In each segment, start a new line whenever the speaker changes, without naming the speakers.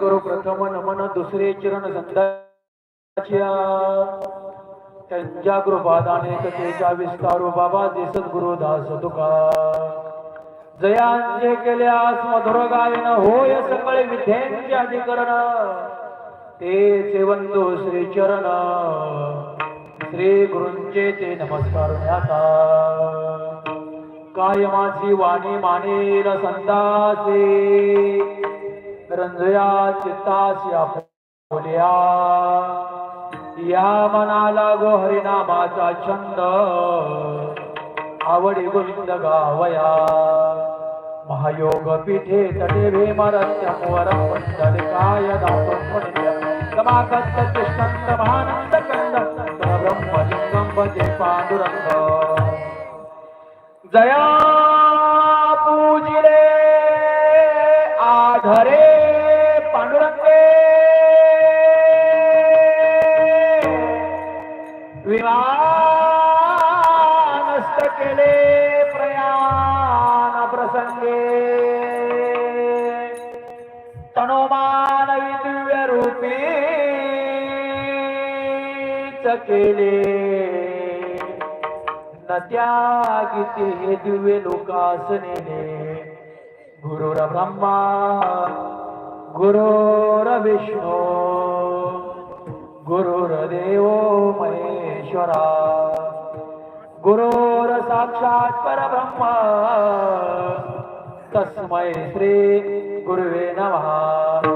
करू प्रथम नमन दुसरे चरण संताच्या त्यांच्या अनेक कथेच्या विस्तारू. बाबा दिसत गुरुदास तुका. जयांचे केल्यास मधुर गायन होय सकळे विद्यांचे अधिकरण. ते सेवंतो श्री चरण. श्री गुरुंचे ते नमस्कार न्याता काय माझी वाणी मानेल संतासे रंजया चित्तासी आपुल्या या मनाला गो हरिनामाचा छंद। आवडी गोविंद गावया। महायोग पीठे तटे भीमरत्यमवर पंडलिकाय दापं समाकस्त कृष्णंत महानंद कंद ब्रह्मलिंगम भजे पांडुरंग। जया विमानस्त केले प्रयाण प्रसंगे तनोमानवी दिव्य रूपी केले नद्या गीते हे दिव्य लोकासनेने। गुरुर ब्रह्मा गुरुर विष्णू गुरुर्देव महेश्वरा गुरुर साक्षात परब्रह्म. तस्मै श्री गुरुवे नमः.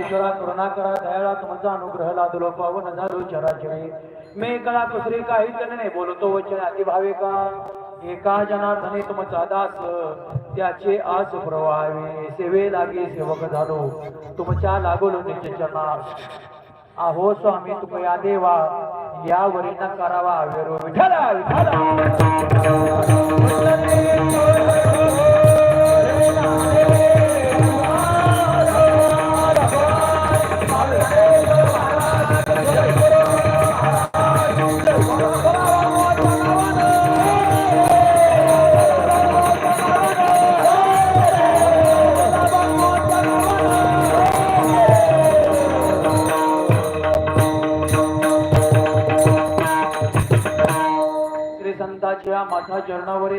नम करुणा करा दयाळा तुमचा अनुग्रह लादलो पावन झालो चराचरे. मी कळा कुसरी काही जण नाही बोलतो वचन अतिभावे का एका जनार्दने तुमचा दास त्याचे आज प्रवावे सेवे लागे सेवक झालो तुमच्या लागलो नित्य चरणास आहो स्वामी तुम या देवा यावरी न करावा वेरो विठला विठला माझ्या चरणावर